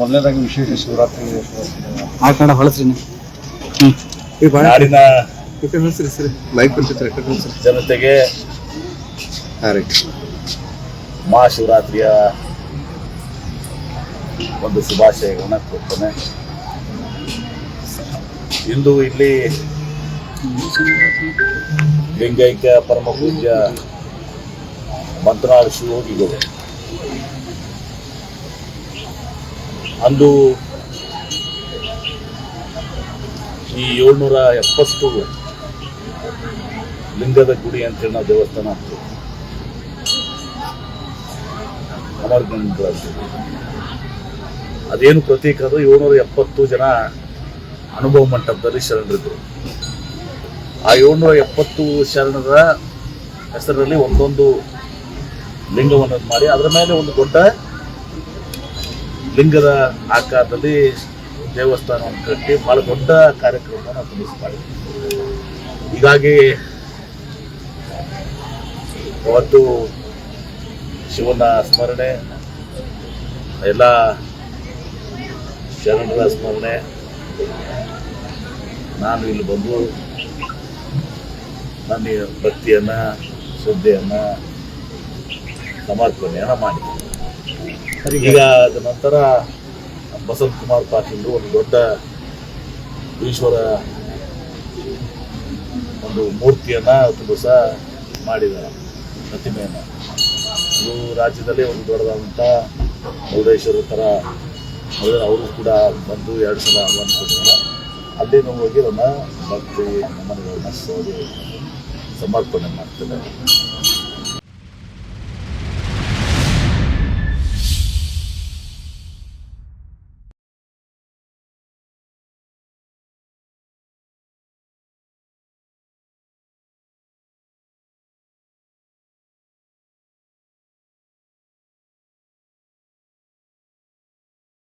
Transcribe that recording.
ಮೊದಲನೇದಾಗಿ ವಿಶೇಷ ಶಿವರಾತ್ರಿ. ಆ ಕಾರಣ ಹೊಳಸ್ರಿ ನೀವು. ನಾಡಿನ ಮೈಕ್ ಜನತೆಗೆ ಮಹಾಶಿವರಾತ್ರಿಯ ಒಂದು ಶುಭಾಶಯಗಳನ್ನ ಕೊಡ್ತೇನೆ ಇಂದು ಇಲ್ಲಿ ಲಿಂಗೈಕ್ಯ ಪರಮ ಪೂಜ್ಯ ಮಂತ್ರಾಳ ಶಿವಯೋಗಿಗಳು ಅಂದು ಈ ಏಳ್ನೂರ ಎಪ್ಪತ್ತು ಲಿಂಗದ ಗುಡಿ ಅಂತೇಳಿ ನಾವು ದೇವಸ್ಥಾನ ಅಮರಗಂಗಳಲ್ಲಿ ಅದೇನು ಪ್ರತೀಕ ಅದು? ಏಳ್ನೂರ ಎಪ್ಪತ್ತು ಜನ ಅನುಭವ ಮಂಟಪದಲ್ಲಿ ಶರಣರಿದ್ರು. ಆ ಏಳ್ನೂರ ಎಪ್ಪತ್ತು ಶರಣರ ಹೆಸರಲ್ಲಿ ಒಂದೊಂದು ಲಿಂಗವನ್ನು ಮಾಡಿ, ಅದರ ಮೇಲೆ ಒಂದು ದೊಡ್ಡ ಲಿಂಗದ ಆಕಾರದಲ್ಲಿ ದೇವಸ್ಥಾನವನ್ನು ಕಟ್ಟಿ ಬಹಳ ದೊಡ್ಡ ಕಾರ್ಯಕ್ರಮವನ್ನು ತಿಳಿಸಿ ಮಾಡಿದ್ವಿ ಹೀಗಾಗಿ ಅವತ್ತು ಶಿವನ ಸ್ಮರಣೆ, ಎಲ್ಲ ಶರಣರ ಸ್ಮರಣೆ. ನಾನು ಇಲ್ಲಿ ಬಂದು ನನ್ನ ಭಕ್ತಿಯನ್ನು, ಶ್ರದ್ಧೆಯನ್ನು, ಸಮರ್ಪಣೆಯನ್ನು ಮಾಡಿದ್ದೆ ಮಾಡಿದೆ ಈಗ ಅದ ನಂತರ ಬಸಂತ್ ಕುಮಾರ್ ಪಾಟೀಲ್ ಒಂದು ದೊಡ್ಡ ಈಶ್ವರ ಒಂದು ಮೂರ್ತಿಯನ್ನ ತುಂಬಸ ಮಾಡಿದ್ದಾರೆ, ಪ್ರತಿಮೆಯನ್ನ. ಇದು ರಾಜ್ಯದಲ್ಲೇ ಒಂದು ದೊಡ್ಡದಾದಂಥ ಮೌಡೇಶ್ವರ ಥರ ಅವರು ಕೂಡ ಬಂದು ಎರಡು ಸಲ ಆಹ್ವಾನಿಸಿದ್ದಾರೆ ಅಲ್ಲಿ ನಾವು ಹೋಗಿ ಅದನ್ನ ಭಕ್ತಿ ನಮ್ಮನೆಗಳನ್ನ ಸಮರ್ಪಣೆ ಮಾಡ್ತೇನೆ